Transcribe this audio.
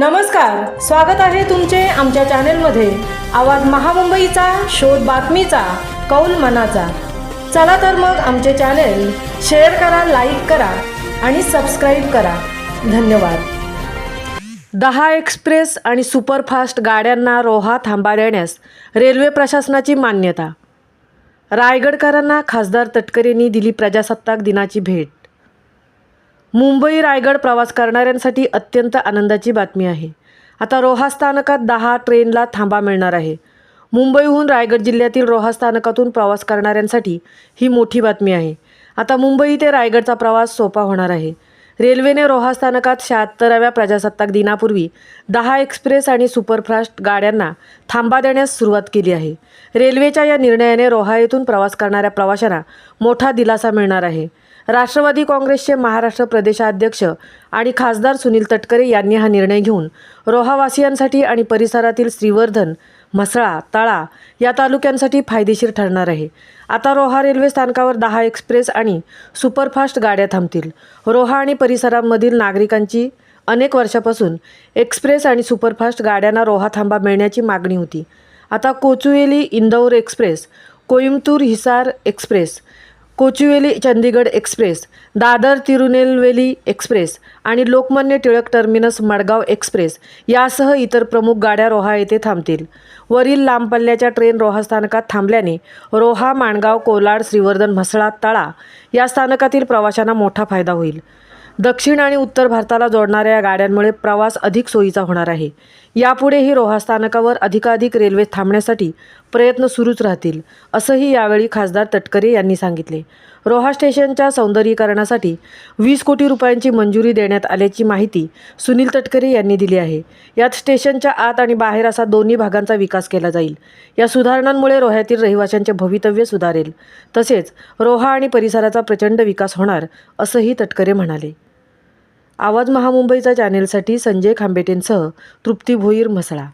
नमस्कार स्वागत आहे तुमचे आमच्या चॅनेलमध्ये. आवाज महामुंबईचा शोध बातमीचा कौल मनाचा. चला तर मग आमचे चॅनेल शेअर करा लाईक करा आणि सबस्क्राईब करा. धन्यवाद. दहा एक्सप्रेस आणि सुपरफास्ट गाड्यांना रोहा थांबा देण्यास रेल्वे प्रशासनाची मान्यता. रायगडकरांना खासदार तटकरेंनी दिली प्रजासत्ताक दिनाची भेट. मुंबई रायगड प्रवास करणाऱ्यांसाठी अत्यंत आनंदाची बातमी आहे. आता रोहा स्थानकात दहा ट्रेनला थांबा मिळणार आहे. मुंबईहून रायगड जिल्ह्यातील रोहा स्थानकातून प्रवास करणाऱ्यांसाठी ही मोठी बातमी आहे. आता मुंबई ते रायगडचा प्रवास सोपा होणार आहे. रेल्वेने रोहा स्थानकात शहात्तराव्या प्रजासत्ताक दिनापूर्वी दहा एक्सप्रेस आणि सुपरफास्ट गाड्यांना थांबा देण्यास सुरुवात केली आहे. रेल्वेच्या या निर्णयाने रोहा येथून प्रवास करणाऱ्या प्रवाशांना मोठा दिलासा मिळणार आहे. राष्ट्रवादी काँग्रेसचे महाराष्ट्र प्रदेशाध्यक्ष आणि खासदार सुनील तटकरे यांनी हा निर्णय घेऊन रोहावासियांसाठी आणि परिसरातील श्रीवर्धन म्हसळा तळा या तालुक्यांसाठी फायदेशीर ठरणार आहे. आता रोहा रेल्वे स्थानकावर दहा एक्सप्रेस आणि सुपरफास्ट गाड्या थांबतील. रोहा आणि परिसरामधील नागरिकांची अनेक वर्षापासून एक्सप्रेस आणि सुपरफास्ट गाड्यांना रोहा थांबा मिळण्याची मागणी होती. आता Kochuveli Indore express Coimbatore Hisar express Kochuveli Chandigarh express Dadar Tirunelveli express आणि लोकमान्य टिळक टर्मिनस मडगाव एक्सप्रेस यासह इतर प्रमुख गाड्या रोहा येथे थांबतील. वरील लांब पल्ल्याच्या ट्रेन रोहा स्थानकात थांबल्याने रोहा माणगाव कोलाड श्रीवर्धन म्हसळा तळा या स्थानकातील प्रवाशांना मोठा फायदा होईल. दक्षिण आणि उत्तर भारताला जोडणाऱ्या या गाड्यांमुळे प्रवास अधिक सोयीचा होणार आहे. यापुढेही रोहा स्थानकावर अधिकाधिक रेल्वे थांबण्यासाठी प्रयत्न सुरूच राहतील असंही यावेळी खासदार तटकरे यांनी सांगितले. रोहा स्टेशनच्या सौंदर्यीकरणासाठी वीस कोटी रुपयांची मंजुरी देण्यात आल्याची माहिती सुनील तटकरे यांनी दिली आहे. यात स्टेशनच्या आत आणि बाहेर असा दोन्ही भागांचा विकास केला जाईल. या सुधारणांमुळे रोह्यातील रहिवाशांचे भवितव्य सुधारेल. तसेच रोहा आणि परिसराचा प्रचंड विकास होणार असंही तटकरे म्हणाले. आवाज महामुंबईचा चॅनेलसाठी संजय खांबेटेंसह तृप्ती भोईर म्हसळा.